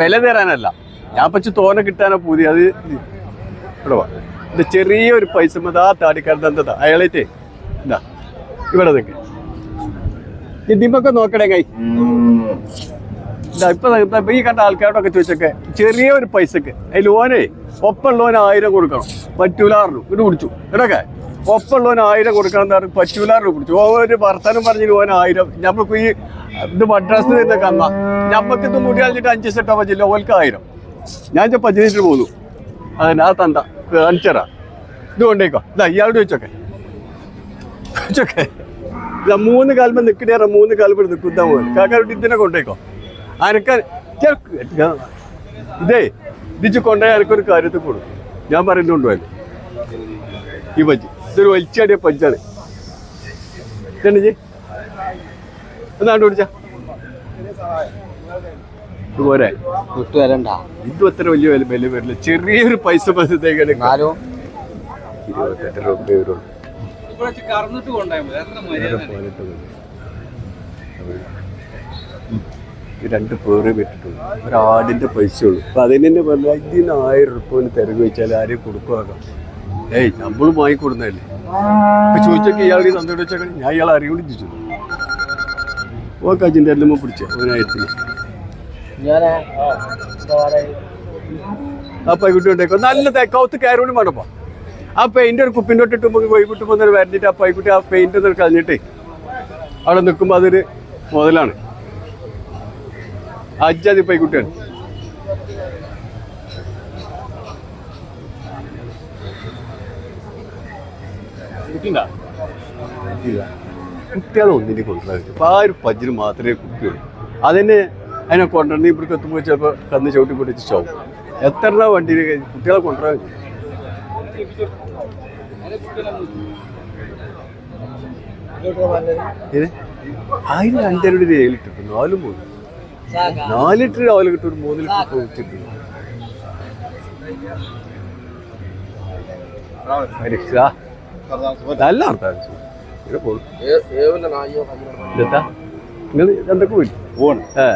വില തരാനല്ല. ഞാൻ പച്ച തോനെ കിട്ടാനാ പൂതി. അത് ഇവിടെ ഇത് ചെറിയൊരു പൈസ മതാ. താടിക്കാരുടെ എന്താ അയാളേറ്റേ. എന്താ ഇവിടെ നിൽക്ക് ഇതിമൊക്കെ നോക്കണേ കൈ. ഇപ്പൊ ഈ കണ്ട ആൾക്കാരോടൊക്കെ ചോദിച്ചൊക്കെ ചെറിയ ഒരു പൈസക്ക് അതിൽ ഓനെ ലോൻ ആയിരം കൊടുക്കണം. പറ്റൂലാറിനു ഇത് കുടിച്ചു. ഇടക്കെ ഒപ്പമുള്ളവന് ആയിരം കൊടുക്കണം എന്ന് പറഞ്ഞു പറ്റൂലാറിനു കുടിച്ചു. ഓ ഒരു വർത്തമാനം ഓൻ ആയിരം. നമുക്ക് ഈ ഇത് മദ്രാസ് നിന്ന് കന്ന നമുക്ക് ഇത് മുടി കളഞ്ഞിട്ട് അഞ്ച് സെറ്റാ പറ്റില്ല ഓൽക്ക് ആയിരം. ഞാൻ പതിനഞ്ചിന് പോന്നു. അതിന് ആ തന്ത കാണിച്ചറാ ഇത് കൊണ്ടേക്കോ ഇതാ ഇയാളോട് ചോദിച്ചോക്കെ. ചോദിച്ചോക്കെ. ഇതാ മൂന്ന് കാൽമ നിൽക്കണേറ മൂന്ന് കാൽമ നിൽക്കുന്ന പോലെ കാക്കാരോട് ഇതിനെ കൊണ്ടേക്കോ അനക്ക ഇതേ ഇതിച്ച് കൊണ്ടുപോയി എനിക്കൊരു കാര്യത്തിൽ കൊടുക്കും. ഞാൻ പറയുന്നുണ്ടോ ഈ പജ്ജ് ഇതൊരു വലിച്ചാടിയ പഞ്ചാണ്. ഇതന്നെ ജി എന്നാണ്ട് പിടിച്ച? ഇതുപോലെ വിട്ടു വരണ്ട ഇത് അത്ര വലിയ വില വില വരില്ല. ചെറിയൊരു പൈസ പൈസത്തേക്കാണ് എന്നാലും. ഇരുപത്തെട്ട് രൂപ വരുള്ളൂ രണ്ട് പേര് വിട്ടിട്ടുള്ളൂ ഒരാടിന്റെ പൈസ ഉള്ളൂ. അപ്പൊ അതിന് തന്നെ പറഞ്ഞാൽ ഇതിന് ആയിരം റുപ്യ തിരക്ക് വെച്ചാൽ ആരെയും കൊടുക്കുവാക്കാം. ഏയ് നമ്മൾ വാങ്ങിക്കൊടുന്നതല്ലേ? ഇപ്പൊ ചോദിച്ചൊക്കെ ഇയാൾ തന്നിട്ട് വെച്ചാൽ ഞാൻ ഇയാളെ അറിയുകൊണ്ട് ചോദിച്ചു ഓക്കെ കജിന്റെ എല്ലാം പിടിച്ച ഒരായിരത്തിന് ഞാൻ ആ പൈക്കുട്ടി കൊണ്ടേക്കോ നല്ല തെ- കയറുകൊണ്ട് വേണപ്പോ ആ പെയിന്റ് ഒരു കുപ്പിന്റെ തൊട്ടിട്ട് വൈകിട്ട് പോകുന്ന വരഞ്ഞിട്ട് ആ പൈക്കുട്ടി ആ പെയിന്റ് ഒന്ന് കളഞ്ഞിട്ടേ അവിടെ നിൽക്കുമ്പോൾ അതൊരു മുതലാണ്. അജ്ജാതി പൈക്കുട്ടിയാണ് കുട്ടികളെ ഒന്നിനെ കൊണ്ടുവരാൻ ഇപ്പം ആ ഒരു പജ്ജിന് മാത്രമേ കുട്ടിയുള്ളൂ അതിനെ അതിനെ കൊണ്ടുവരണ ഇവിടേക്ക് എത്തുമ്പോൾ ചിലപ്പോൾ കന്ന് ചവിട്ടി പൊട്ടിച്ച് ചാവും. എത്ര എണ്ണ വണ്ടിയിൽ കുട്ടികളെ കൊണ്ടുവരാൻ അതിന് രണ്ടര രണ്ടരയുടെ ഒരു ഏഴ് ലിറ്റർ നാലും മൂന്ന് നാല് ലിറ്റർ രാവിലെ കിട്ടും ഒരു മൂന്ന് ലിറ്റർ വെച്ചിട്ടുണ്ട് നല്ല അർത്ഥം ഇവിടെ പോകും ഇതെത്താ നിങ്ങൾ എന്തൊക്കെ പോയി. പോണ് ഏ.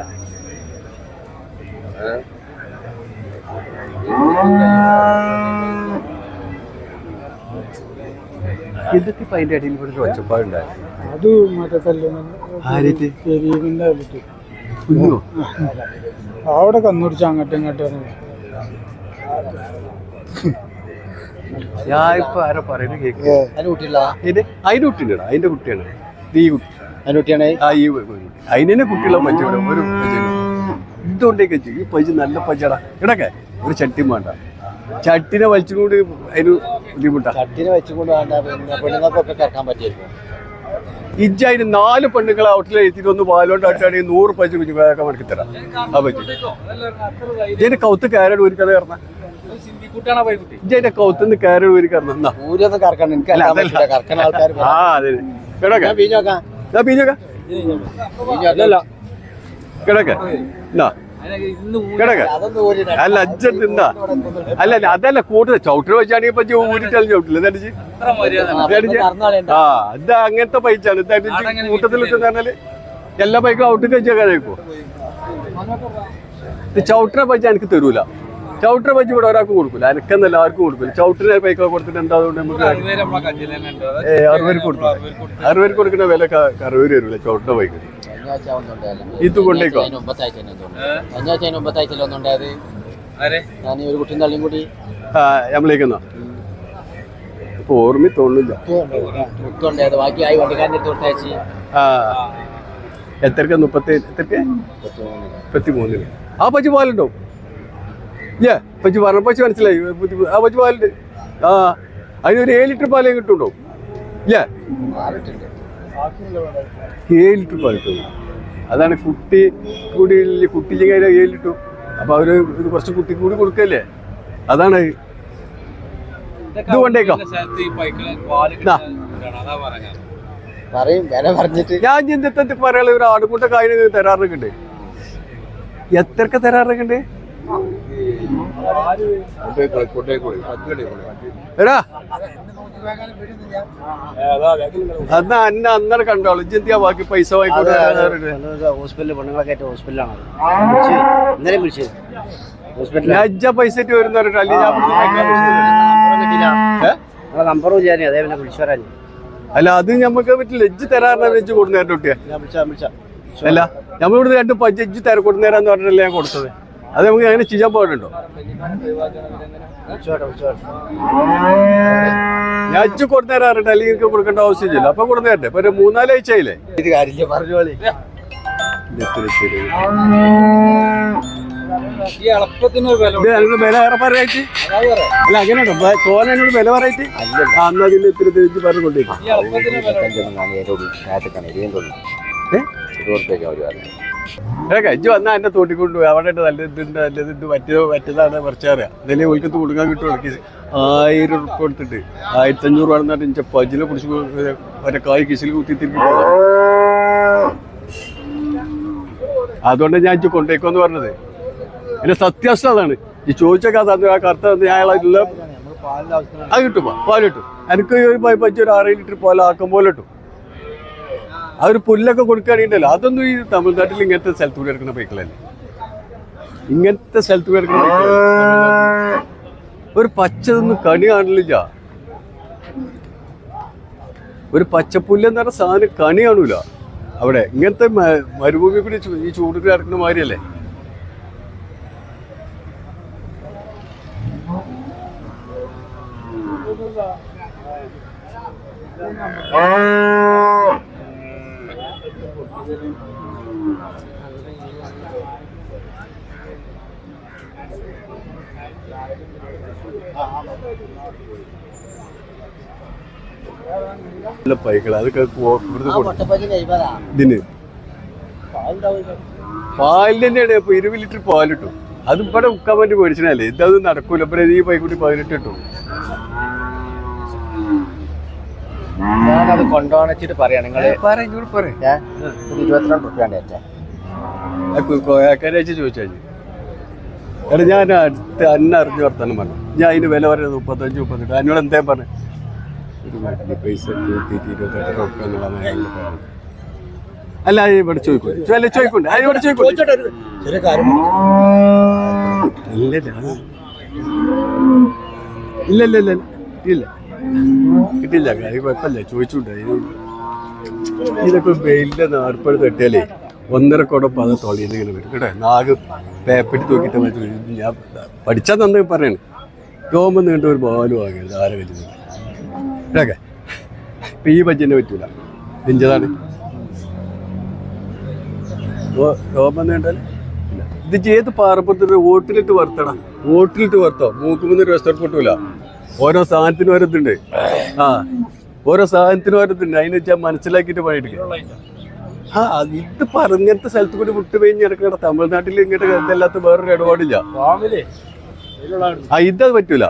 ഇതൊക്കെ ഇപ്പൊ അതിന്റെ അടിയിൽ ഇവിടെ ഒരു ഒച്ചപ്പാടുണ്ടായിരുന്നു അത് മറ്റേ കല്യാണം. ആരേറ്റ് ശരീരത്തിന്റെ അടുത്ത് കുഞ്ഞോ? അവിടെ കണ്ണുടിച്ച് അങ്ങോട്ടും ഇങ്ങോട്ടും ഞാൻ ഇപ്പൊ ആരാ പറയുന്നത് കേൾക്കുക അതിന് കുട്ടിയില്ല ഇത് അതിന്റെ അതിന്റെ കുട്ടിയാണ്. ഈ കുട്ടി. അതിന് കുട്ടിയാണ്? ആ ഈ അതിനെ കുട്ടികളെ പഞ്ചവിടെ ഒരു ഇതുകൊണ്ടേക്ക് ഈ പൈസ നല്ല പജടാ ഇടക്കെ ഒരു ചട്ടി വേണ്ട. ചട്ടിനെ വലിച്ചുകൊണ്ട് അതിന് ബുദ്ധിമുട്ടാ. ചട്ടിനെ വെച്ചുകൊണ്ട് പെണ്ണുങ്ങൾക്കൊക്കെ കിടക്കാൻ പറ്റിയിരിക്കും നാല് പെണ്ണുങ്ങളെ ഔട്ടിൽ എത്തിയിട്ട് ഒന്ന് പാലോണ്ട് ആട്ടാണെങ്കിൽ നൂറ് പൈസ കുഞ്ഞു മടക്കി തരാം. ആ പറ്റി ഇതിന്റെ കൗത്ത് കയറോട് ഒരു കഥ കയറണ പൈക്കുട്ടി കൗത്തുനിന്ന് ഒരു ഊരൊന്നും കറക്കണം എനിക്ക് അല്ല, അതല്ല. കറക്കണ ആൾക്കാർ ആ അതെ കിടക്ക? കിടക്ക? എന്നാ കിടക്ക? അല്ല അല്ല അല്ല അതല്ല കൂടുതൽ ചവിട്ടിൽ വെച്ചാണെങ്കിൽ ഇപ്പൊ ഊരിട്ടാൽ ചവിട്ടില്ല. കറന്നാളുണ്ട് ആ ഇത് അങ്ങനത്തെ പൈച്ചാണ് ഇത് കൂട്ടത്തിൽ പറഞ്ഞാൽ എല്ലാ ബൈക്കും ഔട്ട് കഴിച്ചേക്കാനായിപ്പോ ഇത് ചവിട്ടിനെ പൈസ എനിക്ക് തരൂല. ചവിട്ടിനെ പൈസ ഇവിടെ ഒരാൾക്ക് കൊടുക്കില്ല അനക്കെന്നല്ല ആർക്കും കൊടുക്കില്ല ചവിട്ടിനെ പൈക്ക കൊടുത്തിട്ട് എന്താ അതുകൊണ്ട് നമുക്ക് ഏ അറുപത് കൊടുക്കില്ല അറുപേർക്ക് കൊടുക്കുന്ന വില അറുപത് വരില്ല ചവിട്ടിനെ പൈക്ക് ഇത് കൊണ്ടേക്കോ? ഒരു കുട്ടിയും തള്ളിയും കൂടി. ആ നമ്മളേക്കുന്ന ഇപ്പൊ ഓർമ്മ തോന്നില്ല എത്രക്ക മുപ്പത്തി എത്രക്ക? മുപ്പത്തി മൂന്നിന് ആ പച്ചി പാലുണ്ടോ ഇല്ലേ? പച്ചി പറഞ്ഞ പച്ചി മനസ്സിലായി. ആ പച്ചി പാലുണ്ട്. ആ അതിനൊരു ഏഴ് ലിറ്റർ പാലേ കിട്ടുണ്ടോ? ഇല്ലേ? ഏഴ് ലിറ്റർ പാൽ കിട്ടും. അതാണ് കുട്ടി കൂടി കുട്ടിയില്ലെങ്കിൽ അതിന് ഏഴ് ലിറ്റർ. അപ്പൊ അവർ ഇത് കുറച്ച് കുട്ടി കൂടി കൊടുക്കല്ലേ? അതാണ്. ഇത് കൊണ്ടേക്കോ. ഞാൻ ചിന്തത്തെ പറയാനുള്ള ഒരു ആടുകൂട്ട കാര്യം തരാറൊക്കെ ഉണ്ട് എത്രക്ക തരാറൊക്കെ ഉണ്ട് എടാ. എന്നാ അന്ന അന്നേരം കണ്ടോളൂ. ഇജ്ജെന്തിയാ ബാക്കി പൈസ വാങ്ങിക്കൊണ്ട് ഹോസ്പിറ്റലിൽ പെണ്ണുങ്ങളൊക്കെ ആയിട്ട് ഹോസ്പിറ്റലാണ് ഇന്നലെ വിളിച്ചത് ഹോസ്പിറ്റലിൽ അജ്ജ പൈസ ഇട്ട് വരുന്ന പറഞ്ഞിട്ട് അല്ലെങ്കിൽ ഞാൻ ഇവിടുന്ന് വാങ്ങിക്കാൻ പറ്റില്ല. ഏ? നിങ്ങളെ നമ്പർ വിചാരി അതേ പിന്നെ വിളിച്ചു വരാൻ അല്ല അത് ഞമ്മക്ക് പറ്റില്ല. എജ്ജ് തരാറില്ല എജ്ജ് കൊടുന്നേരം കുട്ടിയെ. ഞാൻ വിളിച്ചാ വിളിച്ചാ. അല്ല നമ്മളിവിടെ രണ്ട് പജ്ജ് തര കൊടുന്നേരാന്ന് പറഞ്ഞിട്ടല്ലേ ഞാൻ കൊടുത്തത്? അത് നമുക്ക് അങ്ങനെ ചെയ്യാൻ പോയിട്ടുണ്ടോ ഞാച്ചു ഞാൻ ഇജ്ജ് കൊടുന്നേരാ പറഞ്ഞിട്ട് അല്ലെങ്കിൽ എനിക്ക് കൊടുക്കേണ്ട ആവശ്യമില്ല അപ്പൊ കൊടുന്നേരട്ടെ ഇപ്പൊ ഒരു വില ഏറെ പറയായിട്ട് അല്ല വില അതിന് ഇത്തിരി തിരിച്ച് പറഞ്ഞു കൊണ്ടേക്കും ഈ എളുപ്പത്തിന് വില ഏക്കെ ഇജ്ജ് വന്നാ എന്നെ തോട്ടിക്കൊണ്ട് അവിടെ നല്ല ഇതുണ്ട് നല്ലത് ഇത് പറ്റിയത് പറ്റിയതാണ് പറിച്ചറിയാം അതിലെ ഒലിക്ക് കൊടുക്കാൻ കിട്ടും ഇടയ്ക്ക്. ആയിരം ഉറുപ്പ് കൊടുത്തിട്ട്. ആയിരത്തി അഞ്ഞൂറ് രൂപ എന്നിട്ട് ഇഞ്ച പിടിച്ച് മറ്റേ കായ് കിസിൽ കുത്തി തിരിക്കി അതുകൊണ്ട് ഞാൻ കൊണ്ടേക്കോന്ന് പറഞ്ഞത്. എന്റെ സത്യാവസ്ഥ അതാണ്. ഈ ചോദിച്ച കഥ ആ കറുത്ത ഞാൻ അത് കിട്ടുമ്പോ പാൽ കിട്ടും. എനിക്ക് ഒരു വെച്ച് ഒരു ആറ് ലിറ്റർ പാൽ ആക്കം പോലെ കിട്ടും. ആ ഒരു പുല്ലൊക്കെ കൊടുക്കുകയാണെങ്കിലല്ലോ? അതൊന്നും ഈ തമിഴ്നാട്ടിൽ ഇങ്ങനത്തെ സ്ഥലത്ത് കൂടി എടുക്കുന്ന ബൈക്കുകളല്ലേ? ഇങ്ങനത്തെ സ്ഥലത്ത് കൂടി എടുക്കുന്ന ഒരു പച്ചതൊന്നും കണി കാണില്ല. ഒരു പച്ചപ്പുല്ല് എന്ന് പറഞ്ഞ സാധനം കണി കാണൂല. അവിടെ ഇങ്ങനത്തെ മരുഭൂമി കൂടി ഈ ചൂടിൽ കിടക്കുന്ന മാതിരിയല്ലേ? നല്ല പൈക്കൾ അതൊക്കെ കോ- ഇവിടുന്ന് കൊടുക്കും മുട്ടപ്പച്ചിന് എഴുപതാ ഇതിന്. പാലിന് തന്നെയാണ് ഇപ്പൊ ഇരുപത് ലിറ്റർ പാലിട്ടു. അത് ഇവിടെ ഉക്കാൻ വേണ്ടി മേടിച്ചതല്ലേ ഇതത് നടക്കൂല. ഇപ്പൊ ഈ പൈക്കുട്ടി പതിനെട്ട് ഇട്ടു. ഞാനത് കൊണ്ടുപോകണിച്ചിട്ട് പറയാം. നിങ്ങൾ പറ ഇങ്ങോട്ട് പറ ഞാൻ ഒരു ഇരുപത്തിരണ്ട് റുപ്യാണ്ട് ഏറ്റേ കോയാക്കാരാഴ്ച ചോദിച്ചാൽ എടാ ഞാൻ അടുത്ത് അന്ന അറിഞ്ഞു വർത്താനം പറഞ്ഞു. ഞാൻ അതിന് വില പറയുന്നത് മുപ്പത്തഞ്ച് മുപ്പത്തെട്ട്. അതിനോട് എന്തേ പറഞ്ഞു? പൈസ ഇരുപത്തെട്ട് റുപ്യ എന്നുള്ളതാണ് അല്ല ഇവിടെ ചോദിക്കും. അല്ല ചോദിക്കൊണ്ട് അതിനോട് ചോദിക്കും. ഇല്ല ഇല്ല ഇല്ല ഇല്ല ഇല്ല. കിട്ടില്ല. കാര്യം കുഴപ്പമില്ല. ചോദിച്ചുണ്ട് ഇതൊക്കെ വെയിലിന്റെ നാർപ്പഴ തട്ടിയാലേ ഒന്നര കുടം പത തൊളിയിൽ ഇങ്ങനെ വരും. കേട്ടോ? നാഗ് പേപ്പറ്റി തൂക്കിയിട്ട് മറ്റു ഞാൻ പഠിച്ചാൽ നന്നായി പറയണേ. രോമം നീണ്ട ഒരു ബോലും വാങ്ങിയത് ആരെ വരുന്നത് ഇതൊക്കെ. ഇപ്പം ഈ ബജ്ജിനെ പറ്റൂല. നിഞ്ചതാണ് രോമം നീണ്ടാൽ ഇത് ചെയ്ത് പാറപ്പുറത്ത് ഓട്ടിലിട്ട് വർത്തണം ഓട്ടിലിട്ട് വർത്തോ മൂക്കുമ്പോൾ ഒരു പൊട്ടൂല. ഓരോ സാധനത്തിനും ഓരോ ആ ഓരോ സാധനത്തിനും ഓരോ ഇതുണ്ട് അതിന് വെച്ചാൽ മനസ്സിലാക്കിയിട്ട് പണിയെടുക്കുക ആ ഇത് പറഞ്ഞത്തെ സ്ഥലത്ത് കൂടി വിട്ടുപോയി ഇടക്കണ തമിഴ്നാട്ടിൽ ഇങ്ങോട്ട് ഇതല്ലാത്ത വേറൊരു ഇടപാടില്ല. ആ ഇതത് പറ്റൂല.